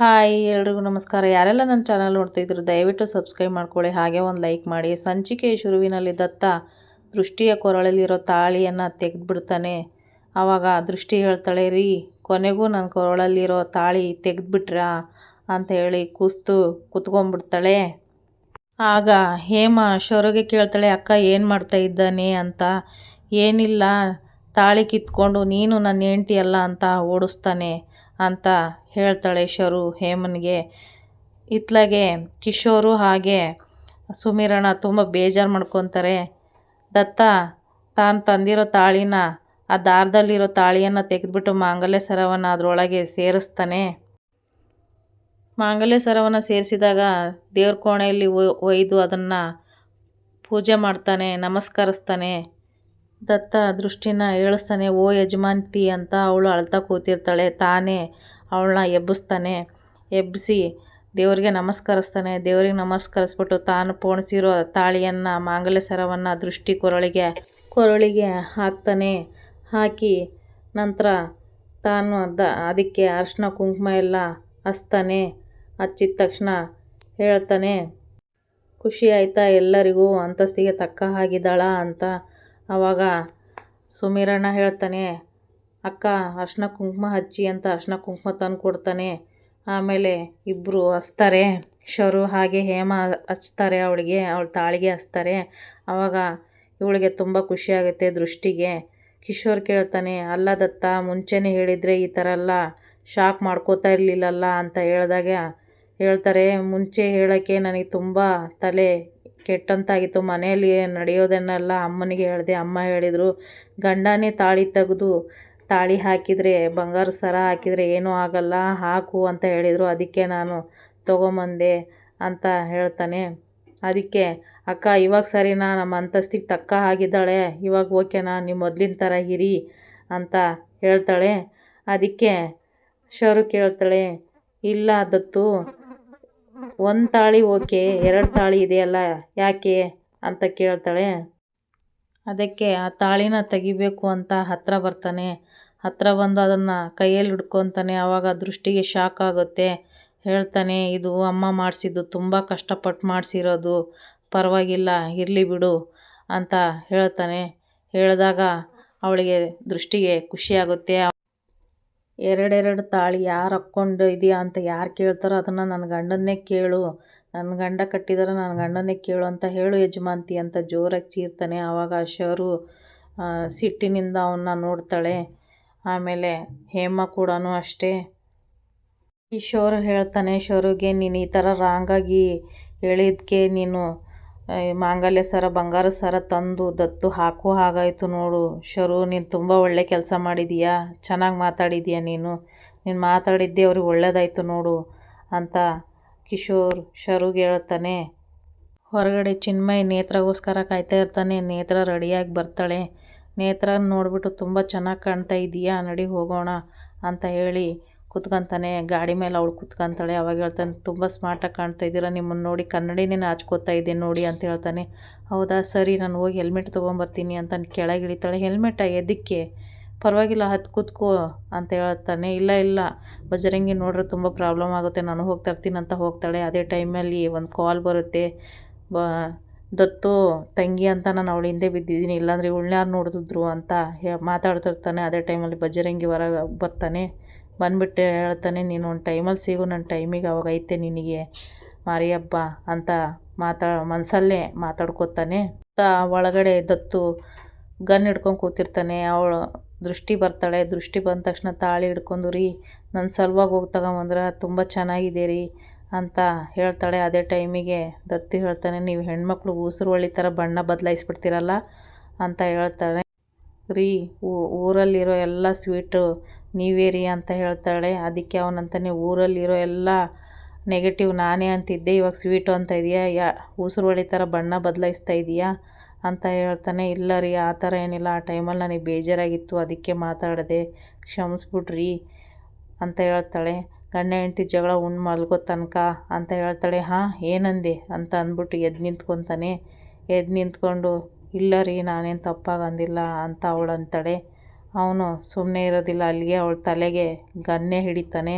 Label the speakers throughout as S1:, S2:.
S1: Hi, ಎಲ್ರಿಗೂ ನಮಸ್ಕಾರ. ಯಾರೆಲ್ಲ ನನ್ನ ಚಾನಲ್ ನೋಡ್ತಿದ್ರು ದಯವಿಟ್ಟು ಸಬ್ಸ್ಕ್ರೈಬ್ ಮಾಡ್ಕೊಳ್ಳಿ. ಹಾಗೆ ಒಂದು ಲೈಕ್ ಮಾಡಿ. ಸಂಚಿಕೆಯ ಶುರುವಿನಲ್ಲಿ ದತ್ತ ದೃಷ್ಟಿಯ ಕೊರಳಲ್ಲಿರೋ ತಾಳಿಯನ್ನು ತೆಗೆದುಬಿಡ್ತಾನೆ. ಆವಾಗ ದೃಷ್ಟಿ ಹೇಳ್ತಾಳೆ, ರೀ, ಕೊನೆಗೂ ನನ್ನ ಕೊರಳಲ್ಲಿರೋ ತಾಳಿ ತೆಗೆದುಬಿಟ್ರಾ? ಅಂತ ಹೇಳಿ ಕೂಸ್ತು ಕುತ್ಕೊಂಡ್ಬಿಡ್ತಾಳೆ. ಆಗ ಹೇಮ ಶೌರ್ಯಗೆ ಕೇಳ್ತಾಳೆ, ಅಕ್ಕ, ಏನು ಮಾಡ್ತಾ ಇದ್ದಾನೆ? ಅಂತ. ಏನಿಲ್ಲ ತಾಳಿ ಕಿತ್ಕೊಂಡು, ನೀನು ನನ್ನ ಹೆಂಡ್ತಿ ಅಲ್ಲ ಅಂತ ಓಡಿಸ್ತಾನೆ ಅಂತ ಹೇಳ್ತಾಳೆ ಶರು ಹೇಮನ್ಗೆ. ಇತ್ಲಾಗೆ ಕಿಶೋರು ಹಾಗೆ ಸುಮಿರಣ ತುಂಬ ಬೇಜಾರು ಮಾಡ್ಕೊತಾರೆ. ದತ್ತ ತಾನು ತಂದಿರೋ ತಾಳಿನ, ಆ ದಾರದಲ್ಲಿರೋ ತಾಳಿಯನ್ನು ತೆಗೆದುಬಿಟ್ಟು ಮಾಂಗಲ್ಯ ಸರವನ್ನು ಅದರೊಳಗೆ ಸೇರಿಸ್ತಾನೆ. ಮಾಂಗಲ್ಯ ಸರವನ್ನು ಸೇರಿಸಿದಾಗ ದೇವ್ರ ಕೋಣೆಯಲ್ಲಿ ಒಯ್ದು ಅದನ್ನು ಪೂಜೆ ಮಾಡ್ತಾನೆ, ನಮಸ್ಕರಿಸ್ತಾನೆ. ದತ್ತ ದೃಷ್ಟಿನ ಏಳಿಸ್ತಾನೆ, ಓ ಯಜಮಾನ್ತಿ ಅಂತ ಅವಳು ಅಳ್ತಾ ಕೂತಿರ್ತಾಳೆ. ತಾನೇ ಅವಳನ್ನ ಎಬ್ಬಿಸ್ತಾನೆ. ಎಬ್ಬಿಸಿ ದೇವರಿಗೆ ನಮಸ್ಕರಿಸ್ತಾನೆ. ದೇವರಿಗೆ ನಮಸ್ಕರಿಸ್ಬಿಟ್ಟು ತಾನು ಪೋಣಿಸಿರೋ ತಾಳಿಯನ್ನು ಮಾಂಗಲ್ಯ ಸರವನ್ನು ದೃಷ್ಟಿ ಕೊರಳಿಗೆ ಕೊರಳಿಗೆ ಹಾಕ್ತಾನೆ. ಹಾಕಿ ನಂತರ ತಾನು ದ ಅದಕ್ಕೆ ಅರ್ಶಿನ, ಕುಂಕುಮ ಎಲ್ಲ ಹಚ್ತಾನೆ. ಹಚ್ಚಿದ ತಕ್ಷಣ ಹೇಳ್ತಾನೆ, ಖುಷಿ ಆಯಿತಾ ಎಲ್ಲರಿಗೂ? ಅಂತಸ್ತಿಗೆ ತಕ್ಕ ಹಾಗಿದ್ದಾಳ? ಅಂತ ಆವಾಗ ಸುಮೀರಣ್ಣ ಹೇಳ್ತಾನೆ, ಅಕ್ಕ, ಅರ್ಶಿನ ಕುಂಕುಮ ಹಚ್ಚಿ ಅಂತ ಅರ್ಶಿನ ಕುಂಕುಮ ತಂದು ಕೊಡ್ತಾನೆ. ಆಮೇಲೆ ಇಬ್ಬರು ಹಚ್ತಾರೆ. ಶರು ಹಾಗೆ ಹೇಮ ಹಚ್ತಾರೆ ಅವಳಿಗೆ, ಅವಳ ತಾಳಿಗೆ ಹಚ್ತಾರೆ. ಆವಾಗ ಇವಳಿಗೆ ತುಂಬ ಖುಷಿಯಾಗುತ್ತೆ ದೃಷ್ಟಿಗೆ. ಕಿಶೋರ್ ಕೇಳ್ತಾನೆ, ಅಲ್ಲ ದತ್ತ, ಮುಂಚೆನೇ ಹೇಳಿದರೆ ಈ ಥರ ಎಲ್ಲ ಶಾಕ್ ಮಾಡ್ಕೋತಾ ಇರಲಿಲ್ಲಲ್ಲ? ಅಂತ ಹೇಳಿದಾಗ ಹೇಳ್ತಾರೆ, ಮುಂಚೆ ಹೇಳೋಕ್ಕೆ ನನಗೆ ತುಂಬ ತಲೆ ಕೆಟ್ಟಂತಾಗಿತ್ತು. ಮನೆಯಲ್ಲಿ ನಡೆಯೋದನ್ನೆಲ್ಲ ಅಮ್ಮನಿಗೆ ಹೇಳಿದೆ. ಅಮ್ಮ ಹೇಳಿದರು, ಗಂಡನೇ ತಾಳಿ ತೆಗೆದು ತಾಳಿ ಹಾಕಿದರೆ, ಬಂಗಾರ ಸರ ಹಾಕಿದರೆ ಏನೂ ಆಗಲ್ಲ, ಹಾಕು ಅಂತ ಹೇಳಿದರು. ಅದಕ್ಕೆ ನಾನು ತೊಗೊಂಬಂದೆ ಅಂತ ಹೇಳ್ತಾನೆ. ಅದಕ್ಕೆ, ಅಕ್ಕ, ಇವಾಗ ಸರಿನಾ? ನಮ್ಮ ಅಂತಸ್ತಿಗೆ ತಕ್ಕ ಆಗಿದ್ದಾಳೆ ಇವಾಗ ಓಕೆನಾ ನೀವು ಮೊದಲಿನ ಥರ ಇರಿ ಅಂತ ಹೇಳ್ತಾಳೆ. ಅದಕ್ಕೆ ಶರು ಕೇಳ್ತಾಳೆ, ಇಲ್ಲ ದತ್ತು ಒಂದು ತಾಳಿ ಓಕೆ, ಎರಡು ತಾಳಿ ಇದೆಯಲ್ಲ, ಯಾಕೆ ಅಂತ ಕೇಳ್ತಾಳೆ. ಅದಕ್ಕೆ ಆ ತಾಳಿನ ತೆಗಿಬೇಕು ಅಂತ ಹತ್ತಿರ ಬರ್ತಾನೆ. ಹತ್ತಿರ ಬಂದು ಅದನ್ನು ಕೈಯಲ್ಲಿ ಹಿಡ್ಕೊತಾನೆ. ಆವಾಗ ದೃಷ್ಟಿಗೆ ಶಾಕ್ ಆಗುತ್ತೆ. ಹೇಳ್ತಾನೆ, ಇದು ಅಮ್ಮ ಮಾಡಿಸಿದ್ದು, ತುಂಬ ಕಷ್ಟಪಟ್ಟು ಮಾಡಿಸಿರೋದು. ಪರವಾಗಿಲ್ಲ, ಇರಲಿ ಬಿಡು ಅಂತ ಹೇಳ್ತಾನೆ. ಹೇಳಿದಾಗ ಅವಳಿಗೆ ದೃಷ್ಟಿಗೆ ಖುಷಿಯಾಗುತ್ತೆ ಎರಡೆರಡು ತಾಳಿ ಯಾರು ಹಾಕ್ಕೊಂಡು ಇದೆಯಾ ಅಂತ ಯಾರು ಕೇಳ್ತಾರೋ ಅದನ್ನು ನನ್ನ ಗಂಡನ್ನೇ ಕೇಳು. ನನ್ನ ಗಂಡ ಕಟ್ಟಿದಾರೆ ನನ್ನ ಗಂಡನ್ನೇ ಕೇಳು ಅಂತ ಹೇಳು ಯಜಮಾಂತಿ ಅಂತ ಜೋರಾಗಿ ಚೀರ್ತಾನೆ ಆವಾಗ ಶರು ಸಿಟ್ಟಿನಿಂದ ಅವನ್ನ ನೋಡ್ತಾಳೆ. ಆಮೇಲೆ ಹೇಮ ಕೂಡ ಅಷ್ಟೇ. ಈ ಶೋರು ಹೇಳ್ತಾನೆ, ಶೋರುಗೆ ನೀನು ಈ ಥರ ರಾಂಗಾಗಿ ಹೇಳಿದ್ಕೆ ನೀನು ಮಾಂಗಲ್ಯ ಸರ ಬಂಗಾರದ ಸರ ತಂದು ದತ್ತು ಹಾಕೋ ಹಾಗಾಯಿತು ನೋಡು. ಶರು, ನೀನು ತುಂಬ ಒಳ್ಳೆ ಕೆಲಸ ಮಾಡಿದೀಯಾ? ಚೆನ್ನಾಗಿ ಮಾತಾಡಿದೀಯಾ ನೀನು? ನೀನು ಮಾತಾಡಿದ್ದೆ ಅವ್ರಿಗೆ ಒಳ್ಳೇದಾಯಿತು ನೋಡು ಅಂತ ಕಿಶೋರ್ ಶರುಗೆ ಹೇಳ್ತಾನೆ. ಹೊರಗಡೆ ಚಿನ್ಮಯ್ ನೇತ್ರಗೋಸ್ಕರ ಕಾಯ್ತಾ ಇರ್ತಾನೆ. ನೇತ್ರ ರೆಡಿಯಾಗಿ ಬರ್ತಾಳೆ. ನೇತ್ರ ನೋಡಿಬಿಟ್ಟು ತುಂಬ ಚೆನ್ನಾಗಿ ಕಾಣ್ತಾ ಇದೀಯಾ? ನಡಿ ಹೋಗೋಣ ಅಂತ ಹೇಳಿ ಕುತ್ಕೊತಾನೆ, ಗಾಡಿ ಮೇಲೆ ಅವಳು ಕುತ್ಕೊಂತಾಳೆ. ಅವಾಗ ಹೇಳ್ತಾನೆ, ತುಂಬ ಸ್ಮಾರ್ಟಾಗಿ ಕಾಣ್ತಾ ಇದ್ದೀರಾ? ನಿಮ್ಮನ್ನು ನೋಡಿ ಕನ್ನಡಿನೇ ನಾಚ್ಕೋತಾ ಇದ್ದೆ ನೋಡಿ ಅಂತ ಹೇಳ್ತಾನೆ. ಹೌದಾ? ಸರಿ, ನಾನು ಹೋಗಿ ಹೆಲ್ಮೆಟ್ ತೊಗೊಂಬರ್ತೀನಿ ಅಂತ ಕೆಳಗೆ ಇಳಿತಾಳೆ. ಹೆಲ್ಮೆಟ ಎದಕ್ಕೆ? ಪರವಾಗಿಲ್ಲ ಹತ್ತು ಕೂತ್ಕೋ ಅಂತ ಹೇಳ್ತಾನೆ. ಇಲ್ಲ ಇಲ್ಲ, ಬಜರಂಗಿ ನೋಡ್ರೆ ತುಂಬ ಪ್ರಾಬ್ಲಮ್ ಆಗುತ್ತೆ. ನಾನು ಹೋಗ್ತಾ ಇರ್ತೀನಿ ಅಂತ ಹೋಗ್ತಾಳೆ. ಅದೇ ಟೈಮಲ್ಲಿ ಒಂದು ಕಾಲ್ ಬರುತ್ತೆ. ಬ, ದತ್ತು, ತಂಗಿ ಅಂತ ನಾನು ಅವಳ ಹಿಂದೆ ಬಿದ್ದಿದ್ದೀನಿ. ಇಲ್ಲಾಂದರೆ ಇವಳನ್ಯಾರು ನೋಡಿದ್ರು ಅಂತ ಹೇ, ಮಾತಾಡ್ತಿರ್ತಾನೆ. ಅದೇ ಟೈಮಲ್ಲಿ ಬಜರಂಗಿ ಹೊರಗೆ ಬರ್ತಾನೆ. ಬಂದುಬಿಟ್ಟು ಹೇಳ್ತಾನೆ, ನೀನು ಒಂದು ಟೈಮಲ್ಲಿ ಸಿಗು ನನ್ನ ಟೈಮಿಗೆ ಅವಾಗ ಐತೆ ನಿನಗೆ. ಮಾರಿ ಹಬ್ಬ ಅಂತ ಮಾತಾ, ಮನಸಲ್ಲೇ ಮಾತಾಡ್ಕೊತಾನೆ. ಒಳಗಡೆ ದತ್ತು ಗನ್ ಹಿಡ್ಕೊಂಡು ಕೂತಿರ್ತಾನೆ. ಅವಳು ದೃಷ್ಟಿ ಬರ್ತಾಳೆ. ದೃಷ್ಟಿ ಬಂದ ತಕ್ಷಣ ತಾಳಿ ಹಿಡ್ಕೊಂಡು, ರೀ ನನ್ನ ಸಲುವಾಗಿ ಹೋಗಿ ತಗೊಂಬಂದ್ರೆ ತುಂಬ ಚೆನ್ನಾಗಿದೆ ರೀ ಅಂತ ಹೇಳ್ತಾಳೆ. ಅದೇ ಟೈಮಿಗೆ ದತ್ತು ಹೇಳ್ತಾನೆ, ನೀವು ಹೆಣ್ಮಕ್ಳು ಉಸಿರು ಹೊಳ್ಳಿ ಥರ ಬಣ್ಣ ಬದಲಾಯಿಸ್ಬಿಡ್ತೀರಲ್ಲ ಅಂತ ಹೇಳ್ತಾಳೆ. ರೀ ಊರಲ್ಲಿರೋ ಎಲ್ಲ ಸ್ವೀಟು ನೀವೇ ರೀ ಅಂತ ಹೇಳ್ತಾಳೆ. ಅದಕ್ಕೆ ಅವನಂತಾನೆ, ಊರಲ್ಲಿರೋ ಎಲ್ಲ ನೆಗೆಟಿವ್ ನಾನೇ ಅಂತಿದ್ದೆ. ಇವಾಗ ಸ್ವೀಟು ಅಂತ ಇದೆಯಾ? ಯಾ ಉಸಿರು ಹೊಳಿ ಥರ ಬಣ್ಣ ಬದಲಾಯಿಸ್ತಾ ಇದೆಯಾ? ಅಂತ ಹೇಳ್ತಾನೆ. ಇಲ್ಲ ರೀ, ಆ ಥರ ಏನಿಲ್ಲ. ಆ ಟೈಮಲ್ಲಿ ನನಗೆ ಬೇಜಾರಾಗಿತ್ತು. ಅದಕ್ಕೆ ಮಾತಾಡಿದೆ. ಕ್ಷಮಿಸ್ಬಿಡ್ರಿ ಅಂತ ಹೇಳ್ತಾಳೆ. ಗಂಡ ಹೆಂಡ್ತಿ ಜಗಳ ಉಂಡು ಮಲ್ಗೋ ತನಕ ಅಂತ ಹೇಳ್ತಾಳೆ. ಹಾಂ, ಏನಂದೆ? ಅಂತ ಅಂದ್ಬಿಟ್ಟು ಎದ್ದು ನಿಂತ್ಕೊತಾನೆ. ಎದ್ದು ನಿಂತ್ಕೊಂಡು, ಇಲ್ಲ ರೀ, ನಾನೇನು ತಪ್ಪಾಗಿ ಅಂದಿಲ್ಲ ಅಂತ ಅವಳು ಅಂತಾಳೆ ಅವನು ಸುಮ್ಮನೆ ಇರೋದಿಲ್ಲ ಅಲ್ಲಿಗೆ ಅವಳ ತಲೆಗೆ ಗನ್ನೇ ಹಿಡಿತಾನೆ.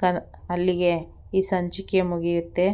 S1: ಕ ಅಲ್ಲಿಗೆ ಈ ಸಂಚಿಕೆ ಮುಗಿಯುತ್ತೆ.